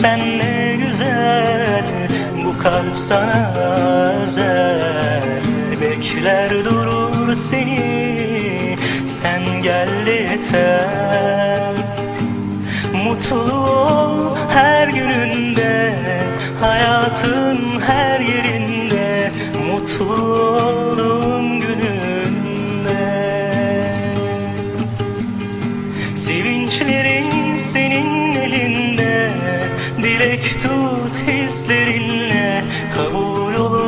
sen ne güzel Bu kalp sana özel. Bekler durur seni Sen gel yeter. Mutlu ol her gününde Hayatın her yerinde. Mutlu olduğum Dilek tut hislerinle Kabul olur